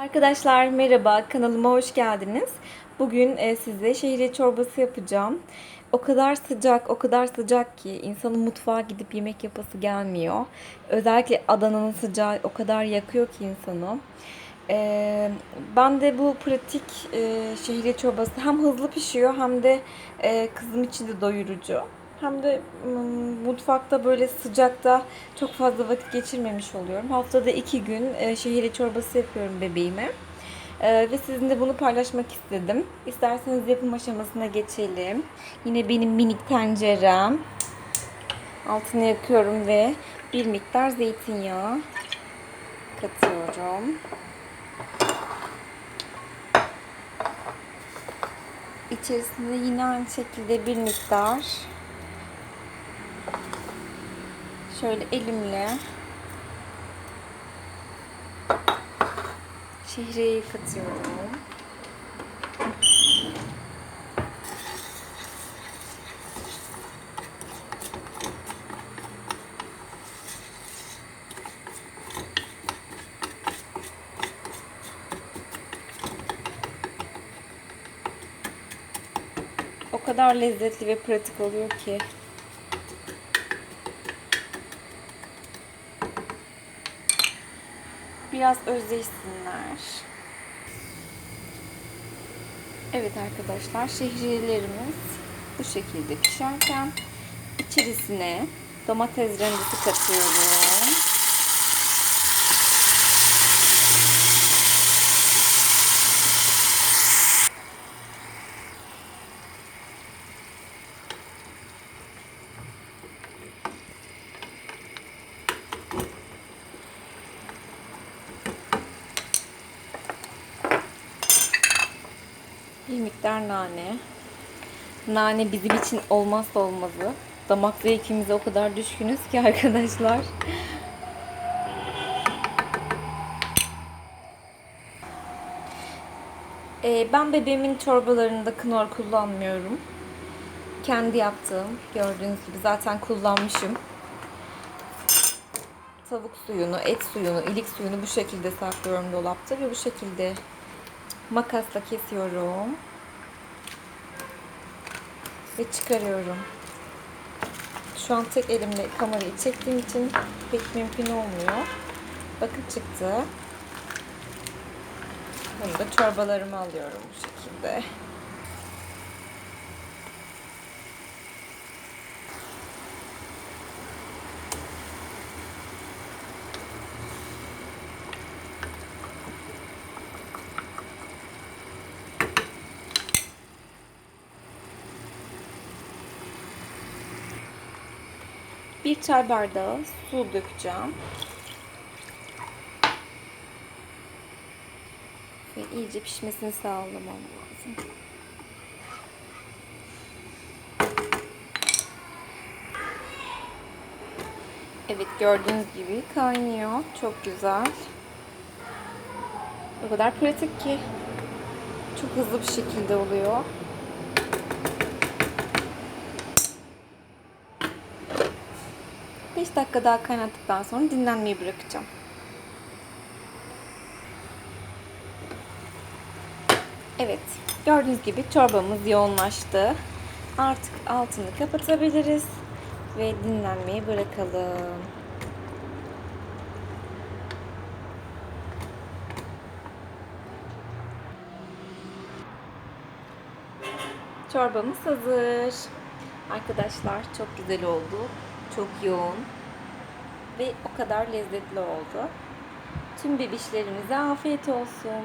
Arkadaşlar merhaba, kanalıma hoş geldiniz. Bugün e, size şehriye çorbası yapacağım. O kadar sıcak, o kadar sıcak ki insanın mutfağa gidip yemek yapası gelmiyor. Özellikle Adana'nın sıcağı o kadar yakıyor ki insanı. E, ben de bu pratik e, şehriye çorbası hem hızlı pişiyor hem de e, kızım için de doyurucu. Hem de mutfakta böyle sıcakta çok fazla vakit geçirmemiş oluyorum. Haftada iki gün e, şehriye çorbası yapıyorum bebeğime. E, ve sizinle bunu paylaşmak istedim. İsterseniz yapım aşamasına geçelim. Yine benim minik tencerem. Altını yakıyorum ve bir miktar zeytinyağı katıyorum. İçerisinde yine aynı şekilde bir miktar şöyle elimle şehriyeyi katıyorum. O kadar lezzetli ve pratik oluyor ki. Biraz özleşsinler. Evet arkadaşlar şehriyelerimiz bu şekilde pişerken içerisine domates rendesi katıyorum. Bir miktar nane. Nane bizim için olmazsa olmazı. Damak zevkimize o kadar düşkünüz ki arkadaşlar. Ee, ben bebeğimin çorbalarında knorr kullanmıyorum. Kendi yaptığım, gördüğünüz gibi zaten kullanmışım. Tavuk suyunu, et suyunu, ilik suyunu bu şekilde saklıyorum dolapta ve bu şekilde makasla kesiyorum ve çıkarıyorum. Şu an tek elimle kamerayı çektiğim için pek mümkün olmuyor. Bakın çıktı. Bunu da çorbalarımı alıyorum bu şekilde. Bir çay bardağı su dökeceğim. Ve iyice pişmesini sağlamam lazım. Evet gördüğünüz gibi kaynıyor. Çok güzel. O kadar pratik ki. Çok hızlı bir şekilde oluyor. Beş dakika daha kaynattıktan sonra dinlenmeyi bırakacağım. Evet, gördüğünüz gibi çorbamız yoğunlaştı. Artık altını kapatabiliriz ve dinlenmeyi bırakalım. Çorbamız hazır. Arkadaşlar çok güzel oldu. Çok yoğun ve o kadar lezzetli oldu. Tüm bebişlerimize afiyet olsun.